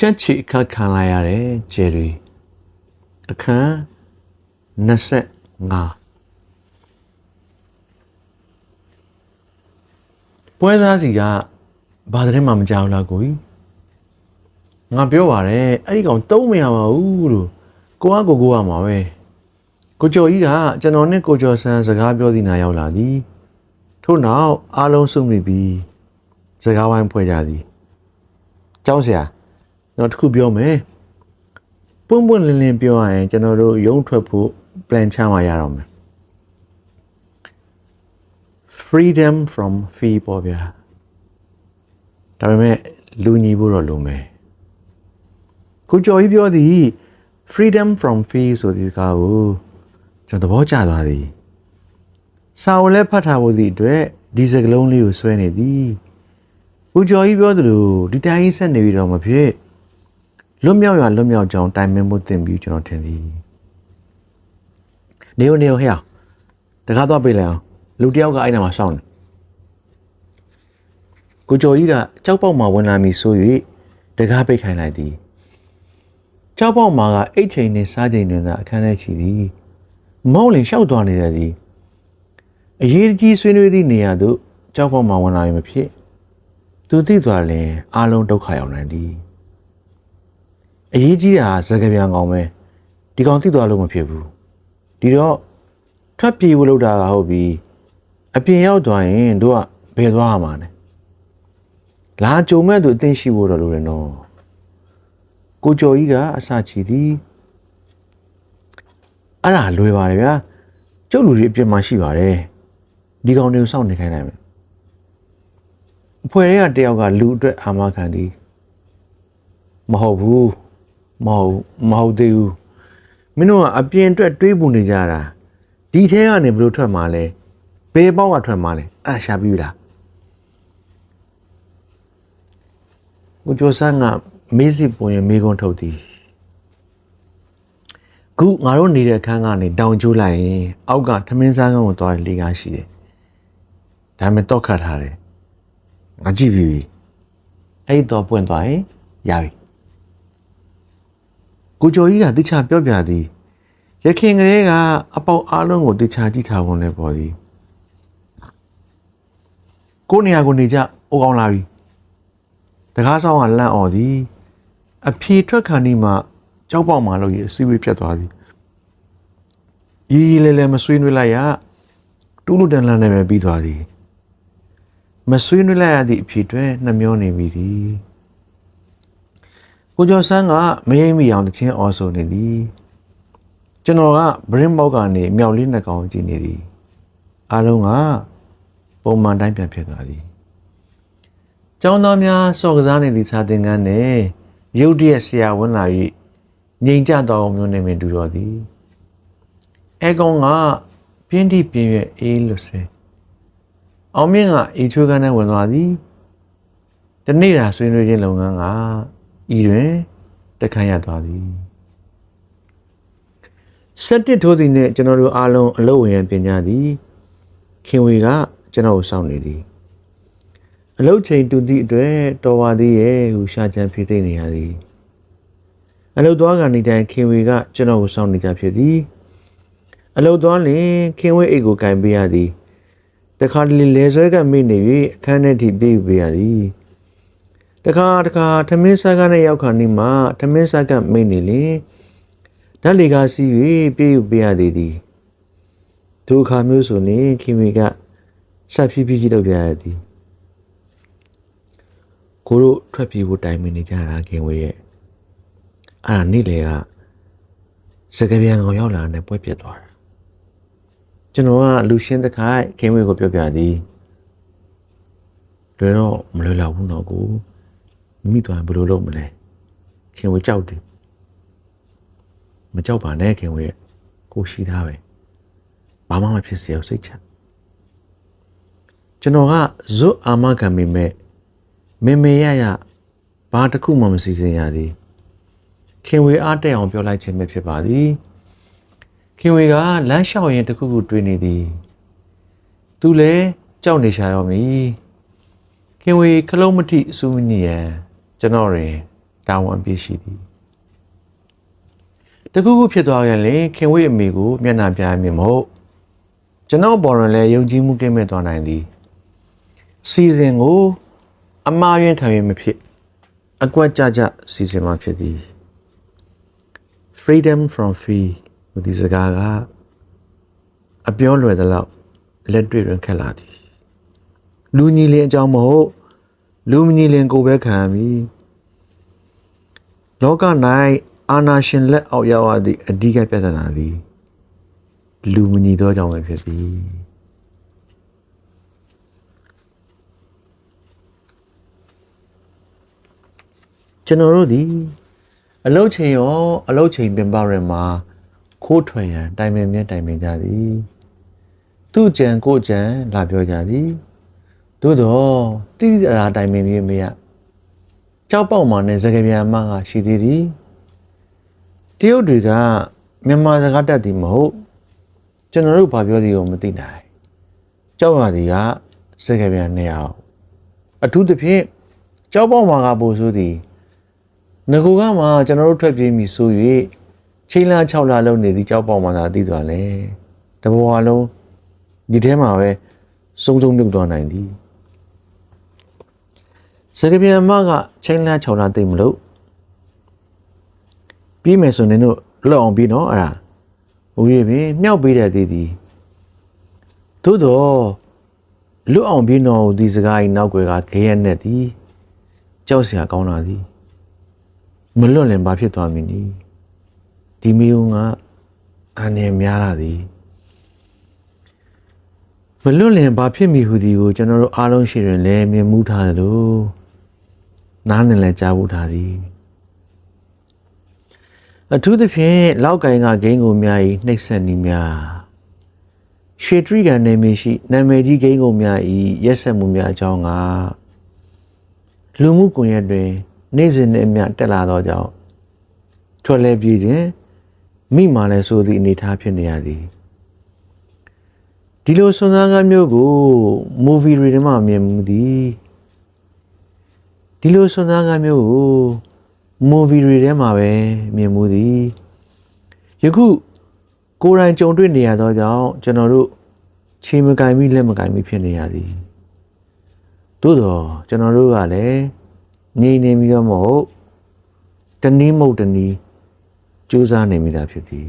ကြက်ချီအခတ်ခံလိုက်ရတယ်ဂျယ်ရီအခန်း25ပွဲသားစီကဘာတဲ့မှမကြောက်လားကိုကြီးငါပြောပါတယ်အဲ့ဒီကောင်တုံးမရပါဘူးလို့ကိုကကိုကိုရမှာပဲကိုကျော်ကြီးကကျွန်တော်နဲ့ကိုကျော်ဆန်းစကားပြောသည်နာရောက်လာသည်ထို့နောက်အားလုံးစုမိပြီးစကားဝိုင်းဖွဲ့ကြသည်ကျောင်းဆရာကျွ န်တော်တစ်ခုပြောမယ်ပွန့်ပွန့်လင်းလင်းပြောရရင်ကျွန်တော်တို့ရုံးထွက်ဖို့ plan ချမှရတော့မယ် freedom from fee ပေါ့ဗျာဒါပေမဲ့လူညီဖို့တော့လိုမယ်ကိုကျော်ကြီးပြောသည် freedom from fee ဆိုဒီကားကိုကျွန်တော်သဘောကျသွားသည်စာအုပ်လည်းဖတ်ထားဖို့ဒီအတွက်ဒီစကလုံးလေးကိုဆွဲနေသည်ကိုကျော်ကြီးပြောသလိုဒီတိုင်းကြီးဆက်နေပြီးတော့မဖြစ် လွတ်မြောက်ရလွတ်မြောက်ကြောင်းတိုင်ပင်မှုတင်ပြီးကျွန်တော်ထင်သည်နေဦးနေဦးဟဲ့အောင်တကားတော့ပြေးလိုက်အောင်လူတယောက်ကအဲ့နာမှာစောင့်နေကိုကျော်ကြီးကကြောက်ပေါက်မှာဝင်လာပြီဆို၍တကားပိတ်ခိုင်းလိုက်သည်ကြောက်ပေါက်မှာကအိတ်ချိန်နဲ့စားချိန်နဲ့သာအခန်းထဲရှိသည်မောင်းလင်လျှောက်သွားနေတယ်သည်အရေးကြီးဆွေးနွေးသည့်နေရာသို့ကြောက်ပေါက်မှာဝင်လာရင်မဖြစ်သူသိသွားရင်အားလုံးဒုက္ခရောက်နိုင်သည် အရေးကြီးတာစကားပြန်ကောင်ပဲဒီကောင်သိသွားလို့မဖြစ်ဘူးဒီတော့ထွက်ပြေးဖို့လုပ်တာကဟုတ်ပြီအပြင်ရောက်သွားရင်တို့ကဘယ်သွားရမှာလဲလာကြုံမဲ့သူအသိရှိဖို့တော့လိုတယ်နော်ကိုကျော်ကြီးကအစချီသည်အဲ့ဒါလွယ်ပါတယ်ဗျာကျုပ်လူတွေအပြင်မှာရှိပါတယ်ဒီကောင်တွေကိုစောင့်နေခိုင်းနိုင်မယ်အဖွဲတွေကတယောက်ကလူအတွက်အာမခံသည်မဟုတ်ဘူး မဟုတ်မဟုတ်သေးဘူးမင်းတို့ကအပြင်အတွက်တွေးပူနေကြတာဒီထဲကနေဘယ်လိုထွက်မှာလဲဘယ်ပေါက်ကထွက်မှာလဲအဲ့ဒါရှာပြီးပြီလားကိုကျော်ဆန်းကမေးစီပွန်ရမေးခွန်းထုတ်သည်ခုငါတို့နေတဲ့အခန်းကနေတောင်ကျိုးလိုက်ရင်အောက်ကထမင်းစားကန်းကိုသွားတဲ့လေကားရှိတယ်ဒါပေမဲ့တော့ခတ်ထားတယ်ငါကြည့်ပြီးပြီအဲ့ဒီတော့ပွင့်သွားရင်ရပြီ ကိုကျော်ကြီးကတိချပြောပြသည်ရခင်ကလေးကအပေါက်အားလုံးကိုတိချကြည့်ထားဝင်လဲပေါ်သည်ကိုနေရာကိုနေကြအိုကောင်းလာပြီတကားဆောင်ကလန့်អော်သည်အဖြေထွက်ခါနီးမှကြောက်ပေါက်မှလို့ရစီဝေးပြတ်သွားသည်ရီရီလဲလဲမဆွေးနွေးလိုက်ရတူးလူတန်လန်းနဲ့ပဲပြီးသွားသည်မဆွေးနွေးလိုက်ရသည့်အဖြေတွင်နှမျောနေပြီသည် ကိုကျော်ဆန်းကမယိမ့်မိအောင်တချင်းအော်ဆိုနေသည်ကျွန်တော်ကဘရင်းဘောက်ကနေမြောက်လေးနှစ်ကောင်ကြည့်နေသည်အားလုံးကပုံမှန်တိုင်းပြန်ဖြစ်သွားသည်ကျောင်းသားများစော့ကစားနေသည့်စာသင်ခန်းနဲ့ရုတ်တရက်ဆရာဝန်လာ၍ငြိမ်ကြတော်မျိုးနေမင်တူတော်သည်အဲကောင်ကပြင်းတိပြင်းရဲ့အေးလို့ဆဲအောင်မြင့်ကအေးချွေးကန်းနဲ့ဝင်သွားသည်တနေ့တာဆွေးနွေးခြင်းလုပ်ငန်းက ဤတွင်တခန့်ရသွားသည်စက်တစ်ထိုးသည်နှင့်ကျွန်တော်တို့အားလုံးအလုပ်ဝင်ရန်ပြင်ကြသည်ခင်ဝေကကျွန်တော်ကိုစောင့်နေသည်အလုတ်ချိန်တူသည့်အတွက်တော်ပါသေးရဲ့ဟုရှာချန်ဖြေသိနေရသည်အလုတ်သွားကနေတိုင်ခင်ဝေကကျွန်တော်ကိုစောင့်နေကြဖြစ်သည်အလုတ်သွားလင်ခင်ဝေအိတ်ကိုကင်ပေးရသည်တခါတလေလဲဆွဲကမိနေ၍အခန်းထဲထိပြေးပေးရသည် တခါတခါထမင်းစားကနဲ့ရောက်ခါနေမှထမင်းစားကမိနေလေဓာတ်လေကားစီး၍ပြေးယူပေးရသည်သည်ဒုက္ခမျိုးဆိုရင်ခင်ဝေကဆက်ဖြည်းဖြည်းကြီးလုပ်ပြရသည်ကိုတို့ထွက်ပြေးဖို့တိုင်ပင်နေကြတာခင်ဝေရဲ့အဲ့ဒါနေ့လေကစကပြန်ကောင်ရောက်လာတဲ့ပွဲပြတ်သွားတာကျွန်တော်ကလူရှင်းတခိုင်ခင်ဝေကိုပြောပြသည်လွယ်တော့မလွယ်လောက်ဘူးတော့ကို မိသွားဘယ်လိုလုပ်မလဲခင်ဝေကြောက်တယ်မကြောက်ပါနဲ့ခင်ဝေရဲ့ကိုရှိသားပဲဘာမှမဖြစ်စေအောင်စိတ်ချကျွန်တော်ကဇွတ်အာမခံမိမဲ့မေမေရရဘာတစ်ခုမှမစီစဉ်ရသည်ခင်ဝေအားတက်အောင်ပြောလိုက်ခြင်းပဲဖြစ်ပါသည်ခင်ဝေကလမ်းလျှောက်ရင်တစ်ခုခုတွေးနေသည်သူလည်းကြောက်နေရှာရောမည်ခင်ဝေခလုံးမထိအစူးမနီရန် ကျွန်တော်ရင်တာဝန်အပြည့်ရှိသည်တခုခုဖြစ်သွားရင်လေခင်ဝေးအမေကိုမျက်နှာပြရမည်မဟုတ်ကျွန်တော်ပေါ်ရင်လည်းယုံကြည်မှုကင်းမဲ့သွားနိုင်သည်စီစဉ်ကိုအမှားယွင်းခံရမဖြစ်အကွက်ကြကြစီစဉ်မှာဖြစ်သည် freedom from fee ဒီစကားကအပြောလွယ်သလောက်လက်တွေ့ရင်ခက်လာသည်လူညီလင်အကြောင်းမဟုတ် လူမညီလင်ကိုပဲခံရမည်လောက၌အာနာရှင်လက်အောက်ရောက်ရသည့်အဓိကပြဿနာသည်လူမညီသောကြောင့်ပဲဖြစ်သည်ကျွန်တော်တို့ဒီအလုတ်ချိန်ရောအလုတ်ချိန်ပြင်ပရမှာခိုးထွင်ရန်တိုင်ပင်မြဲတိုင်ပင်ကြသည်သူ့ကြံကိုကြံလာပြောကြသည် သို့တော့တိတိကျကျတိုင်ပင်မြဲမရကြောက်ပေါက်မှနဲ့စကားပြန်မကရှိသေးသည်တရုတ်တွေကမြန်မာစကားတတ်သည်မဟုတ်ကျွန်တော်တို့ဘာပြောသည်ကိုမသိနိုင်ကြောက်ရသည်ကစကားပြန်နှစ်ယောက်အထူးသဖြင့်ကြောက်ပေါက်မှကပို့ဆိုသည်ငကူကမှကျွန်တော်တို့ထွက်ပြေးပြီဆို၍ချိန်လာ6လလုံးနေသည်ကြောက်ပေါက်မှသာသိသွားလဲတဘဝလုံးဒီထဲမှာပဲစုံစုံမြုပ်သွားနိုင်သည် စကပြန်မကချိန်လာ6လသိမလို့ပြီးမယ်ဆိုရင်တို့လွတ်အောင်ပြီးနော်အဲ့ဒါဦးရပြီမြောက်ပေးတဲ့တည်သည်သို့တော့လွတ်အောင်ပြီးတော့ဒီစကားကြီးနောက်ွယ်ကခဲရက်နဲ့သည်ကြောက်စရာကောင်းလာသည်မလွတ်လင်ဘာဖြစ်သွားမည်နီဒီမီယုံကအာနေများလာသည်မလွတ်လင်ဘာဖြစ်မိဟူသည်ကိုကျွန်တော်တို့အားလုံးရှိရင်လည်းမြင်မှုထားသလို နားနဲ့လည်းကြားဖို့ထားသည်အထူးသဖြင့်လောက်ကိုင်းကဂိမ်းကိုများဤနှိပ်စက်နီးများရွှေတရိကန်နေမရှိနာမည်ကြီးဂိမ်းကိုများဤရက်ဆက်မှုများအကြောင်းကလူမှုကွန်ရက်တွင် နေ့စဉ်နဲ့အမျှတက်လာသောကြောင့်ထွက်လဲပြေးခြင်းမိမာလဲဆိုသည့်အနေအထားဖြစ်နေရသည်ဒီလိုစွမ်းစားကားမျိုးကို movie တွေထဲမှာမြင်မှုသည် ဒီလိုစွမ်းစားကားမျိုးကို movie တွေထဲမှာပဲမြင်မှုသည်ယခုကိုယ်တိုင်ကြုံတွေ့နေရသောကြောင့်ကျွန်တော်တို့ခြေမကင်မိလက်မကင်မိဖြစ်နေရသည်သို့တော့ကျွန်တော်တို့ကလည်းငြိမ်နေပြီးတော့မဟုတ်တနည်းမဟုတ်တနည်းစူးစမ်းနေမိတာဖြစ်သည်